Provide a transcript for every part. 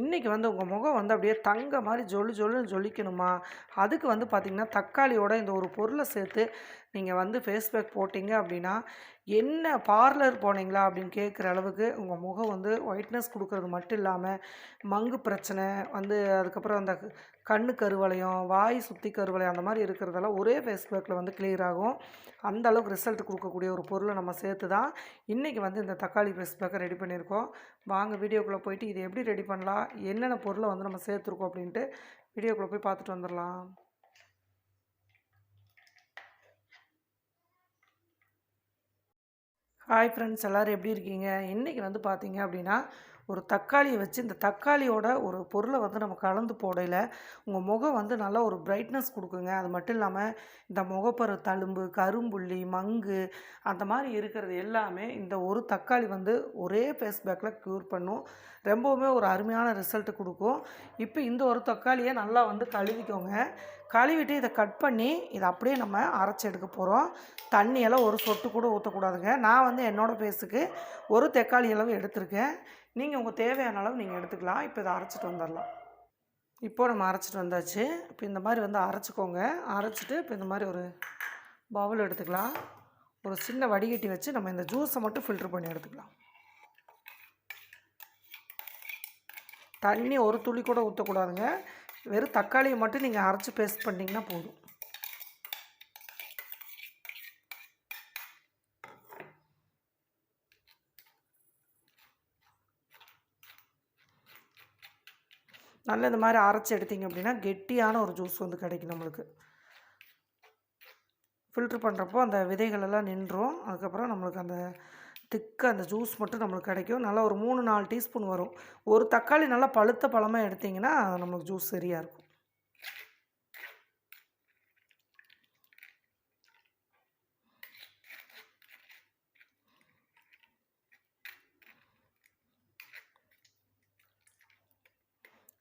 இன்றைக்கி வந்து உங்கள் முகம் வந்து அப்படியே தங்க மாதிரி ஜொலு ஜொலுன்னு ஜொலிக்கணுமா? அதுக்கு வந்து பார்த்திங்கன்னா தக்காளியோட இந்த ஒரு பொருளை சேர்த்து நீங்கள் வந்து ஃபேஸ் பேக் போட்டிங்க அப்படின்னா என்ன பார்லர் போனீங்களா அப்படின்னு கேட்குற அளவுக்கு உங்கள் முகம் வந்து ஒயிட்னஸ் கொடுக்கறது மட்டும் இல்லாமல் மங்கு பிரச்சனை வந்து அதுக்கப்புறம் அந்த கண்ணு கருவளையம் வாய் சுற்றி கருவளையம் அந்த மாதிரி இருக்கிறதெல்லாம் ஒரே ஃபேஸ் பேக்கில் வந்து கிளியர் ஆகும். அந்த அளவுக்கு ரிசல்ட் கொடுக்கக்கூடிய ஒரு பொருளை நம்ம சேர்த்து தான் இன்றைக்கி வந்து இந்த தக்காளி ஃபேஸ் பேக்கை ரெடி பண்ணியிருக்கோம். வாங்க வீடியோக்குள்ளே போயிட்டு இது எப்படி ரெடி பண்ணலாம்? என்னென்ன பொருளை வந்து நம்ம சேர்த்துருக்கோம் அப்படின்ட்டு வீடியோக்குள்ளே போய் பார்த்துட்டு வந்துடலாம். ஹாய் ஃப்ரெண்ட்ஸ் எல்லோரும் எப்படி இருக்கீங்க? இன்றைக்கி வந்து பார்த்தீங்க அப்படின்னா ஒரு தக்காளியை வச்சு இந்த தக்காளியோட ஒரு பொருளை வந்து நம்ம கலந்து போடையில் உங்கள் முகம் வந்து நல்லா ஒரு பிரைட்னஸ் கொடுக்குங்க. அது மட்டும் இல்லாமல் இந்த முகப்பரு தழும்பு கரும்புள்ளி மங்கு அந்த மாதிரி இருக்கிறது எல்லாமே இந்த ஒரு தக்காளி வந்து ஒரே ஃபேஸ் பேக்கில் க்யூர் பண்ணும். ரொம்பவுமே ஒரு அருமையான ரிசல்ட் கொடுக்கும். இப்போ இந்த ஒரு தக்காளியை நல்லா வந்து கழுவிக்கோங்க. கழுவிட்டு இதை கட் பண்ணி இதை அப்படியே நம்ம அரைச்சி எடுக்க போகிறோம் தண்ணியெல்லாம் ஒரு சொட்டு கூட ஊற்றக்கூடாதுங்க நான் வந்து என்னோடய ஃபேஸுக்கு ஒரு தக்காளி அளவு எடுத்திருக்கேன். நீங்கள் உங்கள் தேவையான அளவு நீங்கள் எடுத்துக்கலாம். இப்போ இதை அரைச்சிட்டு வந்துடலாம் இப்போது நம்ம அரைச்சிட்டு வந்தாச்சு. இப்போ இந்த மாதிரி வந்து அரைச்சிக்கோங்க. அரைச்சிட்டு இப்போ இந்த மாதிரி ஒரு பவுல் எடுத்துக்கலாம். ஒரு சின்ன வடிகட்டி வச்சு நம்ம இந்த ஜூஸை மட்டும் ஃபில்ட்ரு பண்ணி எடுத்துக்கலாம். தண்ணி ஒரு துளி கூட ஊற்றக்கூடாதுங்க வெறும் தக்காளியை மட்டும் நீங்கள் அரைச்சி பேஸ்ட் பண்ணிங்கன்னா போதும். நல்ல இந்த மாதிரி அரைச்சி எடுத்திங்க அப்படின்னா கெட்டியான ஒரு ஜூஸ் வந்து கிடைக்கும் நம்மளுக்கு. ஃபில்ட்ரு பண்ணுறப்போ அந்த விதைகளெல்லாம் நின்றோம். அதுக்கப்புறம் நம்மளுக்கு அந்த திக்க அந்த ஜூஸ் மட்டும் நம்மளுக்கு கிடைக்கும். நல்லா ஒரு மூணு நாலு டீஸ்பூன் வரும். ஒரு தக்காளி நல்லா பழுத்த பழமாக எடுத்திங்கன்னா நம்மளுக்கு ஜூஸ் சரியாக இருக்கும்.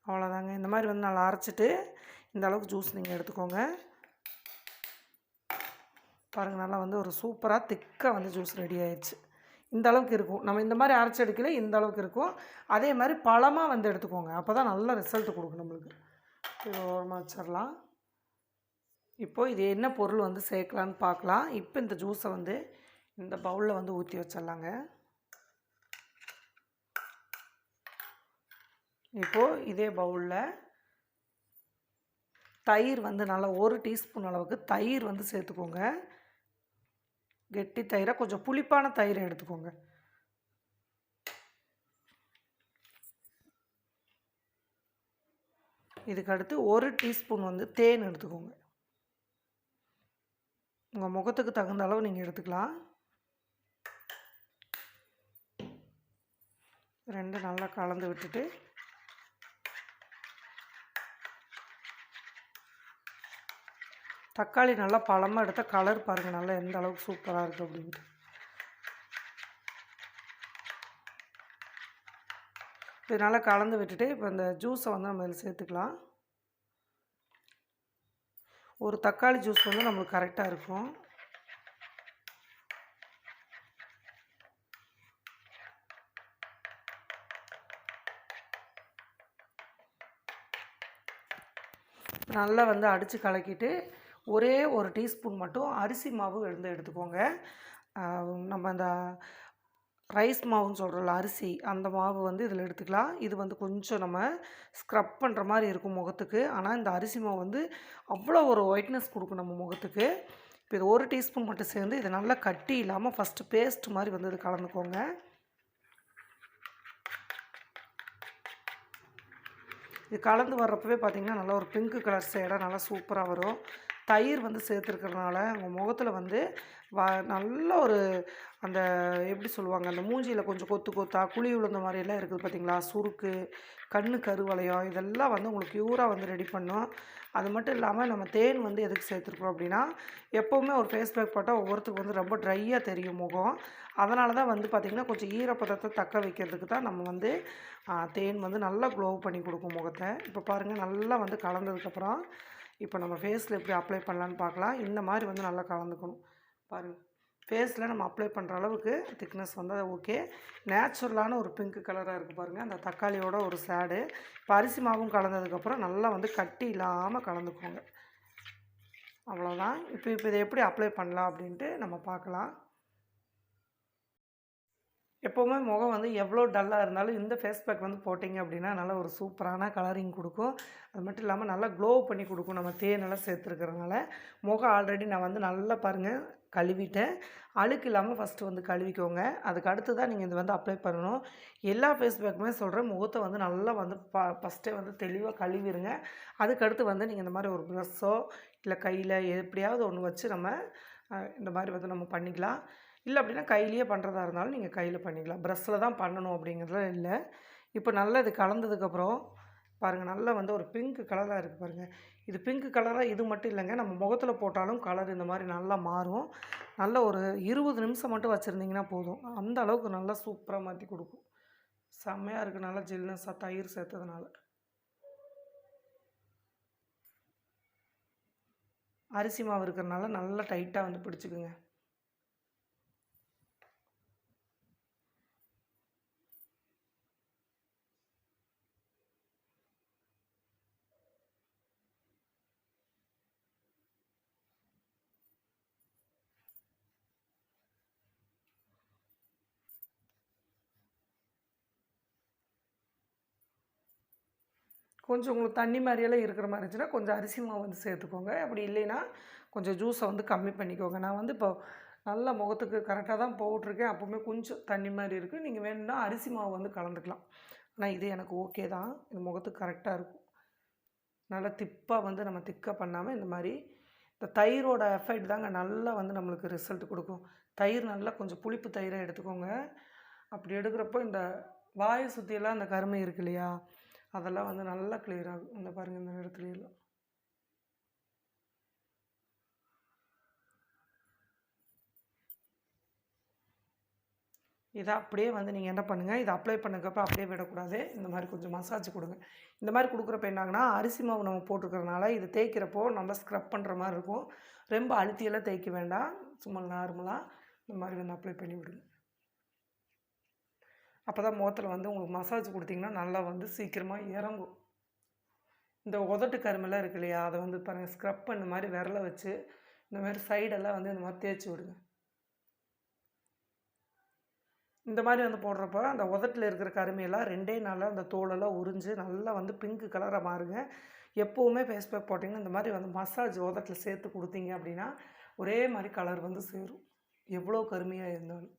அவ்வளோதாங்க. இந்த மாதிரி வந்து நல்லா அரைச்சிட்டு இந்த அளவுக்கு ஜூஸ் நீங்கள் எடுத்துக்கோங்க. பாருங்கள் நல்லா வந்து ஒரு சூப்பராக திக்காக வந்து ஜூஸ் ரெடி ஆயிடுச்சு இந்த அளவுக்கு இருக்கும். நம்ம இந்த மாதிரி அரைச்சி எடுக்கல இந்த அளவுக்கு இருக்கும். அதே மாதிரி பழமாக வந்து எடுத்துக்கோங்க. அப்போ தான் நல்ல ரிசல்ட் கொடுக்கும் நம்மளுக்கு. இது ஓரமாக வச்சிடலாம். இப்போது இது என்ன பொருள் வந்து சேர்க்கலான்னு பார்க்கலாம். இப்போ இந்த ஜூஸை வந்து இந்த பவுலில் வந்து ஊற்றி வச்சிடலாங்க. இப்போது இதே பவுலில் தயிர் வந்து நல்லா ஒரு டீஸ்பூன் அளவுக்கு தயிர் வந்து சேர்த்துக்கோங்க. கெட்டி தயிரை கொஞ்சம் புளிப்பான தயிரை எடுத்துக்கோங்க. இதுக்கு அடுத்து ஒரு டீஸ்பூன் வந்து தேன் எடுத்துக்கோங்க. உங்கள் முகத்துக்கு தகுந்த அளவு நீங்கள் எடுத்துக்கலாம். ரெண்டு நல்லா கலந்து விட்டுட்டு தக்காளி நல்லா பழமாக எடுத்தால் கலர் பாருங்கள் நல்லா எந்த அளவுக்கு சூப்பராக இருக்குது அப்படின்ட்டு. இது நல்லா கலந்து விட்டுட்டு இப்போ இந்த ஜூஸை வந்து நம்ம இதில் சேர்த்துக்கலாம். ஒரு தக்காளி ஜூஸ் வந்து நம்மளுக்கு கரெக்டாக இருக்கும். நல்லா வந்து அடித்து கலக்கிட்டு ஒரே ஒரு டீஸ்பூன் மட்டும் அரிசி மாவு எழுந்து எடுத்துக்கோங்க. நம்ம அந்த ரைஸ் மாவுன்னு சொல்கிறோம்ல அரிசி அந்த மாவு வந்து இதில் எடுத்துக்கலாம். இது வந்து கொஞ்சம் நம்ம ஸ்க்ரப் பண்ணுற மாதிரி இருக்கும் முகத்துக்கு. ஆனால் இந்த அரிசி மாவு வந்து அவ்வளோ ஒரு ஒயிட்னஸ் கொடுக்கும் நம்ம முகத்துக்கு. இப்போ இது ஒரு டீஸ்பூன் மட்டும் சேர்ந்து இதை நல்லா கட்டி இல்லாமல் ஃபஸ்ட்டு பேஸ்ட் மாதிரி வந்து இது கலந்துக்கோங்க. இது கலந்து வர்றப்பவே பார்த்திங்கன்னா நல்லா ஒரு பிங்க் கலர் சேடாக நல்லா சூப்பராக வரும். தயிர் வந்து சேர்த்துருக்கறனால உங்கள் முகத்தில் வந்து வ நல்ல ஒரு அந்த எப்படி சொல்லுவாங்க அந்த மூஞ்சியில் கொஞ்சம் கொத்து கொத்தா குழி விழுந்த மாதிரியெல்லாம் இருக்குது பார்த்திங்களா சுருக்கு கண்ணு கருவளையம் இதெல்லாம் வந்து உங்களுக்கு க்யூராக வந்து ரெடி பண்ணும். அது மட்டும் இல்லாமல் நம்ம தேன் வந்து எதுக்கு சேர்த்துருக்குறோம் அப்படின்னா எப்போவுமே ஒரு ஃபேஸ் பேக் போட்டால் ஒவ்வொருத்துக்கு வந்து ரொம்ப ட்ரையாக தெரியும் முகம். அதனால தான் வந்து பார்த்திங்கன்னா கொஞ்சம் ஈரப்பதத்தை தக்க வைக்கிறதுக்கு தான் நம்ம வந்து தேன் வந்து நல்லா க்ளோவ் பண்ணி கொடுக்கும் முகத்தை. இப்போ பாருங்கள் நல்லா வந்து கலந்ததுக்கப்புறம் இப்போ நம்ம ஃபேஸில் எப்படி அப்ளை பண்ணலான்னு பார்க்கலாம். இந்த மாதிரி வந்து நல்லா கலந்துக்கணும். பாருங்கள் ஃபேஸில் நம்ம அப்ளை பண்ணுற அளவுக்கு திக்னஸ் வந்தால் ஓகே நேச்சுரலான ஒரு பிங்க் கலராக இருக்குது பாருங்கள் அந்த தக்காளியோட ஒரு சேடு இப்போ அரிசி மாவும் கலந்ததுக்கப்புறம் நல்லா வந்து கட்டி இல்லாமல் கலந்துக்கோங்க. அவ்வளோதான் இப்போ இப்போ இதை எப்படி அப்ளை பண்ணலாம் அப்படின்ட்டு நம்ம பார்க்கலாம். எப்போவுமே முகம் வந்து எவ்வளோ டல்லாக இருந்தாலும் இந்த ஃபேஸ் பேக் வந்து போட்டிங்க அப்படின்னா நல்லா ஒரு சூப்பரான கலரிங் கொடுக்கும். அது மட்டும் இல்லாமல் நல்லா க்ளோ பண்ணி கொடுக்கும். நம்ம தேனெல்லாம் சேர்த்துருக்கிறதுனால முகம் ஆல்ரெடி நான் வந்து நல்லா பாருங்கள் கழுவிட்டேன். அழுக்கு இல்லாமல் ஃபஸ்ட்டு வந்து கழுவிக்கோங்க. அதுக்கு அடுத்து தான் நீங்கள் இது வந்து அப்ளை பண்ணணும். எல்லா ஃபேஸ் பேக்குமே சொல்கிறேன் முகத்தை வந்து நல்லா வந்து ப ஃபஸ்ட்டே வந்து தெளிவாக கழுவிடுங்க அதுக்கடுத்து வந்து நீங்கள் இந்த மாதிரி ஒரு ப்ரெஸ்ஸோ இல்லை கையில் எப்படியாவது ஒன்று வச்சு நம்ம இந்த மாதிரி வந்து நம்ம பண்ணிக்கலாம். இல்லை அப்படின்னா கையிலேயே பண்ணுறதா இருந்தாலும் நீங்கள் கையில் பண்ணிக்கலாம். ப்ரெஷ்ஷில் தான் பண்ணணும் அப்படிங்கிறதுலாம் இல்லை. இப்போ நல்லா இது கலந்ததுக்கப்புறம் பாருங்கள் நல்லா வந்து ஒரு பிங்க் கலராக இருக்குது பாருங்கள் இது பிங்க் கலராக இது மட்டும் இல்லைங்க. நம்ம முகத்தில் போட்டாலும் கலர் இந்த மாதிரி நல்லா மாறும். நல்ல ஒரு இருபது நிமிஷம் மட்டும் வச்சுருந்தீங்கன்னா போதும். அந்த அளவுக்கு நல்லா சூப்பராக மாற்றி கொடுக்கும். செம்மையாக இருக்குது நல்லா ஜில்னஸாக தயிர் சேர்த்ததுனால. அரிசி மாவு இருக்கிறனால நல்லா டைட்டாக வந்து பிடிச்சிக்குங்க. கொஞ்சம் உங்களுக்கு தண்ணி மாதிரியெல்லாம் இருக்கிற மாதிரி இருந்துச்சுன்னா கொஞ்சம் அரிசி மாவு வந்து சேர்த்துக்கோங்க. அப்படி இல்லைன்னா கொஞ்சம் ஜூஸை வந்து கம்மி பண்ணிக்கோங்க. நான் வந்து இப்போ நல்ல முகத்துக்கு கரெக்டாக தான் போட்டிருக்கேன். அப்போவுமே கொஞ்சம் தண்ணி மாதிரி இருக்குது நீங்கள் வேணும்னா அரிசி மாவு வந்து கலந்துக்கலாம். ஆனால் இது எனக்கு ஓகே தான். இது முகத்துக்கு கரெக்டாக இருக்கும். நல்லா திப்பாக வந்து நம்ம திக்காக பண்ணாமல் இந்த மாதிரி இந்த தயிரோட எஃபெக்ட் தாங்க நல்லா வந்து நம்மளுக்கு ரிசல்ட் கொடுக்கும். தயிர் நல்லா கொஞ்சம் புளிப்பு தயிரை எடுத்துக்கோங்க. அப்படி எடுக்கிறப்போ இந்த வாயை சுற்றியெல்லாம் அந்த கருமை இருக்கு இல்லையா? அதெல்லாம் வந்து நல்லா கிளியர் ஆகும். இந்த பாருங்கள் இந்த இடத்துல இதை அப்படியே வந்து நீங்கள் என்ன பண்ணுங்கள் இதை அப்ளை பண்ணக்கப்போ அப்படியே விடக்கூடாது. இந்த மாதிரி கொஞ்சம் மசாஜ் கொடுங்க. இந்த மாதிரி கொடுக்குறப்ப என்னாங்கன்னா அரிசி மாவு நம்ம போட்டிருக்கறனால இது தேய்க்கிறப்போ நல்லா ஸ்க்ரப் பண்ணுற மாதிரி இருக்கும். ரொம்ப அழுத்தியெல்லாம் தேய்க்க வேண்டாம். சும்மா நார்மலாக இந்த மாதிரி வந்து அப்ளை பண்ணி விடுங்க அப்போ தான் முகத்தில் வந்து உங்களுக்கு மசாஜ் கொடுத்தீங்கன்னா நல்லா வந்து சீக்கிரமாக இறங்கும். இந்த உதட்டு கருமெல்லாம் இருக்கு இல்லையா? அதை வந்து பாருங்கள் ஸ்க்ரப் பண்ண மாதிரி விரல வச்சு இந்த மாதிரி சைடெல்லாம் வந்து இந்த மாதிரி தேய்ச்சி விடுங்க. இந்த மாதிரி வந்து போடுறப்ப அந்த உதட்டில் இருக்கிற கருமையெல்லாம் ரெண்டே நாளில் அந்த தோலெல்லாம் உறிஞ்சு நல்லா வந்து பிங்க் கலராக மாறுங்க. எப்போவுமே ஃபேஸ் பேக் போட்டிங்கன்னா இந்த மாதிரி வந்து மசாஜ் உதட்டில் சேர்த்து கொடுத்தீங்க அப்படின்னா ஒரே மாதிரி கலர் வந்து சேரும். எவ்வளோ கருமையாக இருந்தாலும்.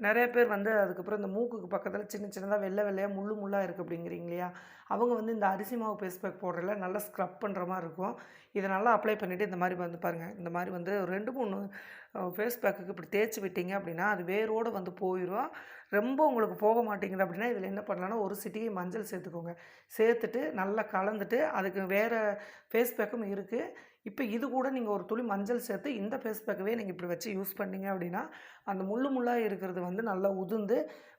நிறைய பேர் வந்து அதுக்கப்புறம் இந்த மூக்குக்கு பக்கத்தில் சின்ன சின்னதாக வெள்ளை வெள்ளையாக முள்ளு முள்ளாக இருக்குது அப்படிங்கிறீங்க இல்லையா அவங்க வந்து இந்த அரிசி மாவு பேஸ்ட் பேக் போடுறதுல நல்லா ஸ்க்ரப் பண்ணுற மாதிரி இருக்கும். இதை நல்லா அப்ளை பண்ணிவிட்டு இந்த மாதிரி வந்து பாருங்கள் இந்த மாதிரி வந்து ரெண்டு மூணு ஃபேஸ் பேக்குக்கு இப்படி தேய்ச்சி விட்டீங்க அப்படின்னா அது வேரோடு வந்து போயிடும் ரொம்ப உங்களுக்கு போக மாட்டேங்குது அப்படின்னா இதில் என்ன பண்ணலான்னா ஒரு சிட்டியை மஞ்சள் சேர்த்துக்கோங்க. சேர்த்துட்டு நல்லா கலந்துட்டு அதுக்கு வேறு ஃபேஸ் பேக்கும் இருக்குது இப்போ இது கூட நீங்கள் ஒரு துளி மஞ்சள் சேர்த்து இந்த ஃபேஸ் பேக்கவே நீங்கள் இப்படி வச்சு யூஸ் பண்ணிங்க அப்படின்னா அந்த முள்ளு முள்ளாக இருக்கிறது வந்து நல்லா உதிர்ந்து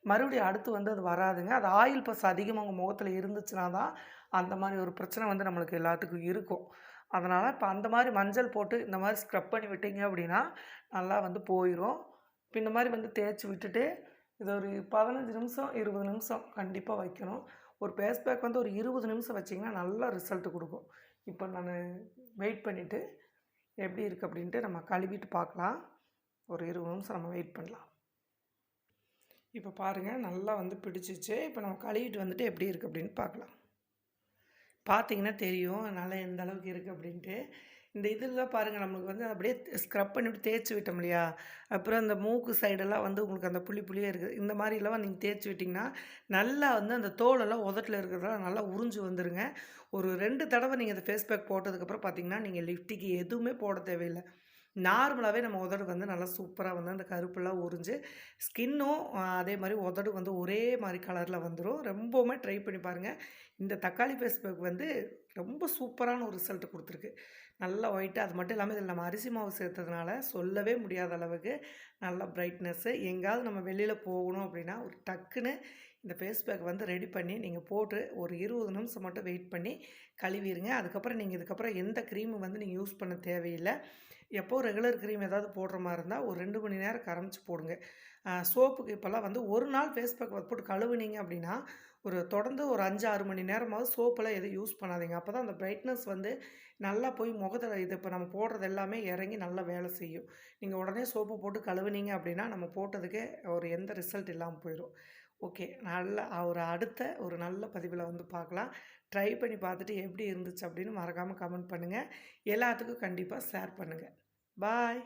மறுபடியும் அடுத்து வந்து அது வராதுங்க. அது ஆயில் பஸ் அதிகமாக உங்கள் முகத்தில் இருந்துச்சுன்னா தான் அந்த மாதிரி ஒரு பிரச்சனை வந்து நம்மளுக்கு எல்லாத்துக்கும் இருக்கும். அதனால் இப்போ அந்த மாதிரி மஞ்சள் போட்டு இந்த மாதிரி ஸ்க்ரப் பண்ணி விட்டீங்க அப்படின்னா நல்லா வந்து போயிடும் இப்போ இந்த மாதிரி வந்து தேய்ச்சி விட்டுட்டு இது ஒரு பதினஞ்சு நிமிஷம் இருபது நிமிஷம் கண்டிப்பாக வைக்கணும். ஒரு ஃபேஸ் பேக் வந்து ஒரு இருபது நிமிஷம் வச்சிங்கன்னா நல்ல ரிசல்ட் கொடுக்கும். இப்போ நான் வெயிட் பண்ணிவிட்டு எப்படி இருக்குது அப்படின்ட்டு நம்ம கழுவிட்டு பார்க்கலாம். ஒரு இருபது நிமிஷம் நம்ம வெயிட் பண்ணலாம். இப்போ பாருங்கள் நல்லா வந்து பிடிச்சிச்சு. இப்போ நம்ம கழுவிட்டு வந்துட்டு எப்படி இருக்குது அப்படின்னு பார்க்கலாம். பார்த்தீங்கன்னா தெரியும் அதனால் எந்த அளவுக்கு இருக்குது அப்படின்ட்டு. இந்த இதில் பாருங்கள் நம்மளுக்கு வந்து அப்படியே ஸ்க்ரப் பண்ணிவிட்டு தேய்ச்சி விட்டோம் இல்லையா? அப்புறம் அந்த மூக்கு சைடெல்லாம் வந்து உங்களுக்கு அந்த புளி புள்ளியே இருக்குது. இந்த மாதிரிலாம் நீங்கள் தேய்ச்சி விட்டிங்கன்னா நல்லா வந்து அந்த தோலெல்லாம் உதட்டில் இருக்கிறதெல்லாம் நல்லா உறிஞ்சு வந்துடுங்க ஒரு ரெண்டு தடவை நீங்கள் அந்த ஃபேஸ் பேக் போட்டதுக்கப்புறம் பார்த்தீங்கன்னா நீங்கள் லிஃப்டிக்கு எதுவுமே போட தேவையில்லை. நார்மலாகவே நம்ம உதடு வந்து நல்லா சூப்பராக வந்து அந்த கருப்பெல்லாம் உறிஞ்சு ஸ்கின்னும் அதே மாதிரி உதடு வந்து ஒரே மாதிரி கலரில் வந்துடும் ரொம்பவுமே ட்ரை பண்ணி பாருங்கள் இந்த தக்காளி ஃபேஸ் பேக் வந்து ரொம்ப சூப்பரான ஒரு ரிசல்ட் கொடுத்துருக்கு. நல்லா ஒயிட்டு அது மட்டும் இல்லாமல் இதில் நம்ம அரிசி மாவு சேர்த்ததுனால சொல்லவே முடியாத அளவுக்கு நல்ல பிரைட்னஸ்ஸு எங்கேயாவது நம்ம வெளியில் போகணும் அப்படின்னா ஒரு டக்குன்னு இந்த ஃபேஸ் பேக் வந்து ரெடி பண்ணி நீங்கள் போட்டு ஒரு இருபது நிமிஷம் மட்டும் வெயிட் பண்ணி கழுவிடுங்க அதுக்கப்புறம் நீங்கள் இதுக்கப்புறம் எந்த க்ரீமும் வந்து நீங்கள் யூஸ் பண்ண தேவையில்லை. எப்போது ரெகுலர் க்ரீம் ஏதாவது போடுற மாதிரி இருந்தால் ஒரு ரெண்டு மணி நேரம் கரைச்சி போடுங்க. சோப்புக்கு இப்போல்லாம் வந்து ஒரு நாள் ஃபேஸ் பேக் போட்டு கழுவுனீங்க அப்படின்னா ஒரு தொடர்ந்து ஒரு அஞ்சு ஆறு மணி நேரமாவது சோப்பெல்லாம் எதுவும் யூஸ் பண்ணாதீங்க. அப்போ தான் அந்த பிரைட்னஸ் வந்து நல்லா போய் முகத்தில் இது இப்போ நம்ம போடுறது எல்லாமே இறங்கி நல்லா வேலை செய்யும். நீங்கள் உடனே சோப்பு போட்டு கழுவுனீங்க அப்படின்னா நம்ம போட்டதுக்கே ஒரு எந்த ரிசல்ட் இல்லாமல் போயிடும் ஓகே நல்ல ஒரு அடுத்த ஒரு நல்ல பதிவில் வந்து பார்க்கலாம். ட்ரை பண்ணி பார்த்துட்டு எப்படி இருந்துச்சு அப்படின்னு மறக்காமல் கமெண்ட் பண்ணுங்கள் எல்லாத்துக்கும் கண்டிப்பாக ஷேர் பண்ணுங்கள் பாய்